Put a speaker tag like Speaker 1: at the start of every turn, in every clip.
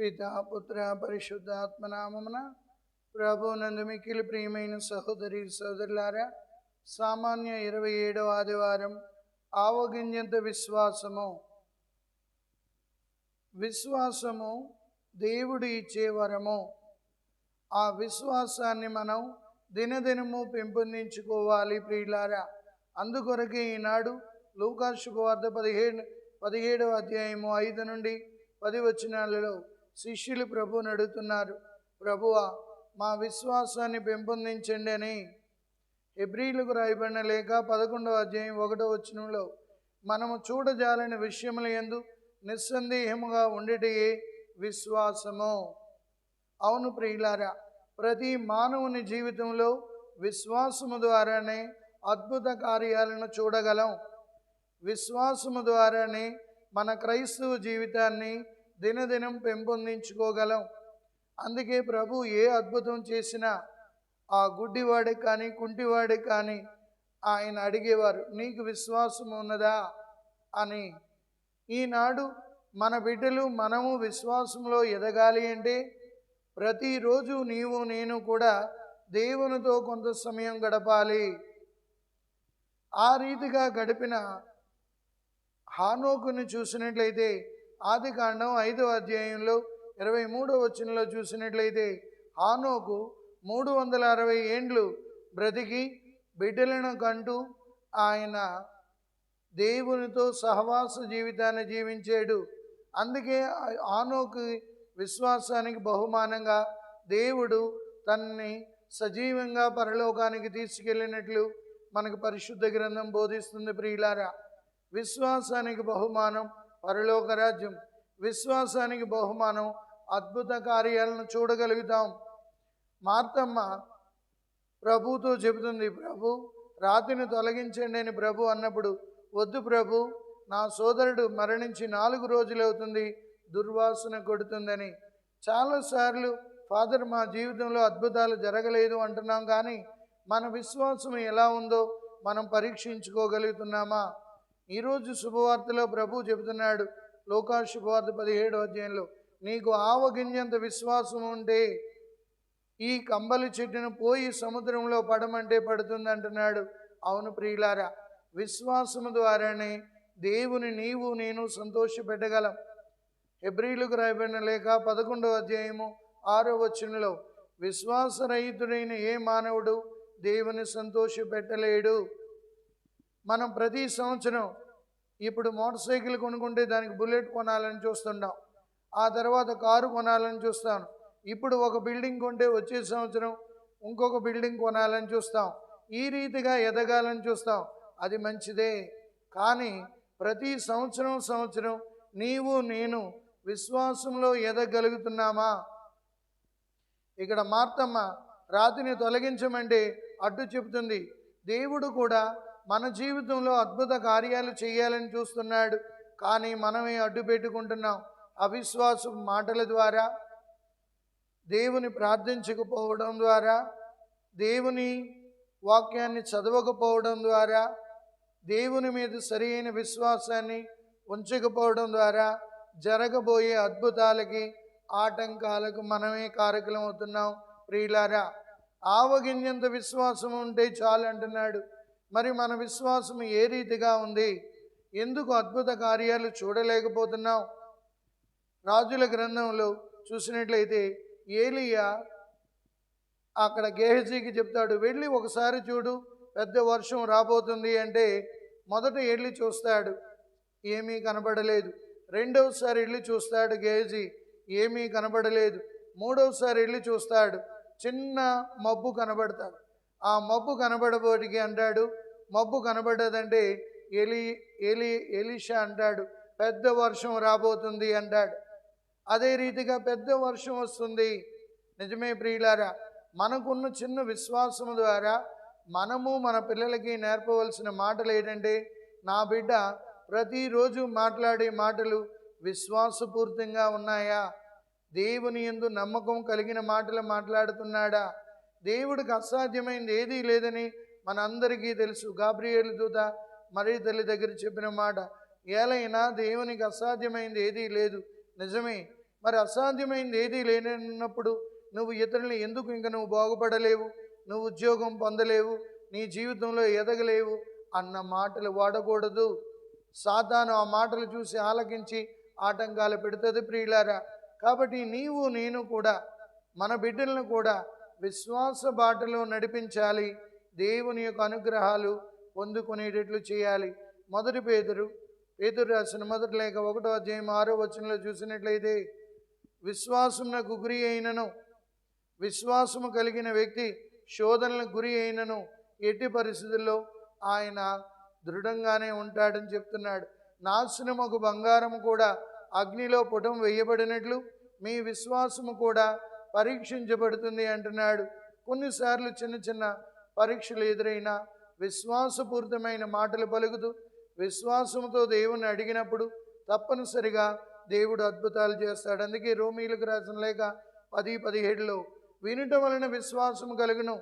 Speaker 1: పితాపుత్ర పరిశుద్ధాత్మనామమున ప్రభు నందు మిక్కిలి ప్రియమైన సహోదరి సోదరులారా సామాన్య ఇరవై ఏడవ ఆదివారం ఆవగింజంత విశ్వాసము. విశ్వాసము దేవుడు ఇచ్చే వరము. ఆ విశ్వాసాన్ని మనం దినదినము పెంపొందించుకోవాలి ప్రియులారా. అందుకొరకే ఈనాడు లూకాశు వార్త పదిహేడు పదిహేడవ అధ్యాయము ఐదు నుండి పది వచనాలలో శిష్యులు ప్రభువుని అడుగుతున్నారు ప్రభువా మా విశ్వాసాన్ని పెంపొందించండి అని ఎబ్రిలకు రాయబడిన లేక పదకొండవ అధ్యాయం ఒకటో వచనంలో మనము చూడజాలని విషయముల ఎందు నిస్సందేహముగా ఉండేటియే విశ్వాసము. అవును ప్రియులారా ప్రతి మానవుని జీవితంలో విశ్వాసము ద్వారానే అద్భుత కార్యాలను చూడగలం. విశ్వాసము ద్వారానే మన క్రైస్తవ జీవితాన్ని దినదినం పెంపొందించుకోగలం. అందుకే ప్రభు ఏ అద్భుతం చేసినా ఆ గుడ్డివాడికి కానీ కుంటివాడికి కానీ ఆయన అడిగేవారు నీకు విశ్వాసం ఉన్నదా? అని. ఈనాడు మన బిడ్డలు మనము విశ్వాసంలో ఎదగాలి అంటే ప్రతిరోజు నీవు నేను కూడా దేవునితో కొంత సమయం గడపాలి. ఆ రీతిగా గడిపిన హానోకుని చూసినట్లయితే ఆది కాండం ఐదవ అధ్యాయంలో ఇరవై మూడో వచనంలో చూసినట్లయితే హానోకు మూడు వందల అరవై ఏండ్లు బ్రతికి బిడ్డలను కంటూ ఆయన దేవునితో సహవాస జీవితాన్ని జీవించాడు. అందుకే ఆనోకు విశ్వాసానికి బహుమానంగా దేవుడు తనని సజీవంగా పరలోకానికి తీసుకెళ్ళినట్లు మనకు పరిశుద్ధ గ్రంథం బోధిస్తుంది ప్రియులారా. విశ్వాసానికి బహుమానం పరలోక రాజ్యం. విశ్వాసానికి బహుమానం అద్భుత కార్యాలను చూడగలుగుతాం. మార్తమ్మ ప్రభుతో చెబుతుంది ప్రభు రాతిని తొలగించండి అని ప్రభు అన్నప్పుడు వద్దు ప్రభు నా సోదరుడు మరణించి నాలుగు రోజులు అవుతుంది దుర్వాసన కొడుతుందని. చాలాసార్లు ఫాదర్ మా జీవితంలో అద్భుతాలు జరగలేదు అంటున్నాం కానీ మన విశ్వాసం ఎలా ఉందో మనం పరీక్షించుకోగలుగుతున్నామా? ఈరోజు శుభవార్తలో ప్రభు చెబుతున్నాడు. లోకా శుభవార్త పదిహేడు అధ్యాయంలో నీకు ఆవగింజంత విశ్వాసం ఉంటే ఈ కంబలి చెట్టును పోయి సముద్రంలో పడమంటే పడుతుంది అంటున్నాడు అవును ప్రియులారా విశ్వాసము ద్వారానే దేవుని నీవు నేను సంతోషపెట్టగలం హెబ్రిలకు రాయబడిన లేక పదకొండవ అధ్యాయము ఆరో వచనంలో విశ్వాసరహితుడైన ఏ మానవుడు దేవుని సంతోషపెట్టలేడు మనం ప్రతి సంవత్సరం ఇప్పుడు మోటార్ సైకిల్ కొనుక్కుంటే దానికి బుల్లెట్ కొనాలని చూస్తుంటాం. ఆ తర్వాత కారు కొనాలని చూస్తాను ఇప్పుడు ఒక బిల్డింగ్ కొంటే వచ్చే సంవత్సరం ఇంకొక బిల్డింగ్ కొనాలని చూస్తాం. ఈ రీతిగా ఎదగాలని చూస్తాం. అది మంచిదే. కానీ ప్రతి సంవత్సరం సంవత్సరం నీవు నేను విశ్వాసంలో ఎదగలుగుతున్నామా? ఇక్కడ మార్తమ్మ రాతిని తొలగించమంటే అడ్డు చెబుతుంది. దేవుడు కూడా మన జీవితంలో అద్భుత కార్యాలు చేయాలని చూస్తున్నాడు. కానీ మనమే అడ్డు పెట్టుకుంటున్నాం. అవిశ్వాసం మాటల ద్వారా దేవుని ప్రార్థించకపోవడం ద్వారా దేవుని వాక్యాన్ని చదవకపోవడం ద్వారా దేవుని మీద సరైన విశ్వాసాన్ని ఉంచకపోవడం ద్వారా జరగబోయే అద్భుతాలకి ఆటంకాలకు మనమే కారకులం అవుతున్నాం ప్రియులారా ఆవగింజంత విశ్వాసం ఉంటే చాలు అంటున్నాడు. మరి మన విశ్వాసం ఏ రీతిగా ఉంది? ఎందుకు అద్భుత కార్యాలు చూడలేకపోతున్నాం రాజుల గ్రంథంలో చూసినట్లయితే ఏలియా అక్కడ గేహజీకి చెప్తాడు వెళ్ళి ఒకసారి చూడు పెద్ద వర్షం రాబోతుంది అంటే మొదట వెళ్ళి చూస్తాడు. ఏమీ కనబడలేదు. రెండవసారి వెళ్ళి చూస్తాడు గేహజీ. ఏమీ కనబడలేదు. మూడవసారి వెళ్ళి చూస్తాడు. చిన్న మబ్బు కనబడతాడు. ఆ మబ్బు కనబడబోటికి అంటాడు. మబ్బు కనబడదంటే ఎలి ఎలి ఎలిషా అంటాడు. పెద్ద వర్షం రాబోతుంది అంటాడు. అదే రీతిగా పెద్ద వర్షం వస్తుంది. నిజమే ప్రియులారా మనకున్న చిన్న విశ్వాసం ద్వారా మనము మన పిల్లలకి నేర్పవలసిన మాటలు ఏంటంటే నా బిడ్డ ప్రతిరోజు మాట్లాడే మాటలు విశ్వాసపూర్తిగా ఉన్నాయా? దేవుని ఎందు నమ్మకం కలిగిన మాటలు మాట్లాడుతున్నాడా? దేవుడికి అసాధ్యమైంది ఏదీ లేదని మనందరికీ తెలుసు. గాబ్రియేలు దూత మరి తల్లి దగ్గర చెప్పిన మాట ఏలైనా దేవునికి అసాధ్యమైంది ఏదీ లేదు. నిజమే మరి అసాధ్యమైంది ఏదీ లేనప్పుడు నువ్వు ఇతరుల్ని ఎందుకు ఇంకా నువ్వు బాగుపడలేవు? నువ్వు ఉద్యోగం పొందలేవు? నీ జీవితంలో ఎదగలేవు? అన్న మాటలు వాడకూడదు. సాతాను ఆ మాటలు చూసి ఆలకించి ఆటంకాలు పెడుతుంది ప్రియులారా. కాబట్టి నీవు నేను కూడా మన బిడ్డలను కూడా విశ్వాస బాటలో నడిపించాలి. దేవుని యొక్క అనుగ్రహాలు పొందుకునేటట్లు చేయాలి. మొదటి పేదరు పేదరు రాసిన మొదటి లేక ఒకటో అధ్యాయం ఆరో వచనంలో చూసినట్లయితే విశ్వాసమునకు గురి అయినను విశ్వాసము కలిగిన వ్యక్తి శోధనలకు గురి అయినను ఎట్టి పరిస్థితుల్లో ఆయన దృఢంగానే ఉంటాడని చెప్తున్నాడు. నాశనముకు బంగారము కూడా అగ్నిలో పుటం వేయబడినట్లు మీ విశ్వాసము కూడా పరీక్షించబడుతుంది అంటున్నాడు. కొన్నిసార్లు చిన్న చిన్న పరీక్షలు ఎదురైనా విశ్వాసపూరితమైన మాటలు పలుకుతూ విశ్వాసంతో దేవుని అడిగినప్పుడు తప్పనిసరిగా దేవుడు అద్భుతాలు చేస్తాడు. అందుకే రోమీలకు రాసిన లేక పది పదిహేడులో వినుట వలన విశ్వాసం కలుగును.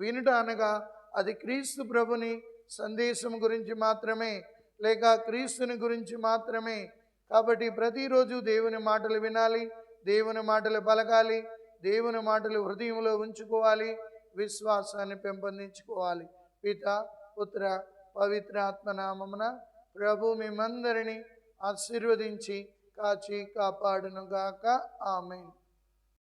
Speaker 1: వినుట అనగా అది క్రీస్తు ప్రభుని సందేశం గురించి మాత్రమే లేక క్రీస్తుని గురించి మాత్రమే. కాబట్టి ప్రతిరోజు దేవుని మాటలు వినాలి దేవుని మాటలు పలకాలి దేవుని మాటలు హృదయంలో ఉంచుకోవాలి విశ్వాసాన్ని పెంపొందించుకోవాలి. పిత పుత్ర పవిత్ర ఆత్మనామమున ప్రభు మిమ్మందరినీ ఆశీర్వదించి కాచి కాపాడునుగాక. ఆమెను.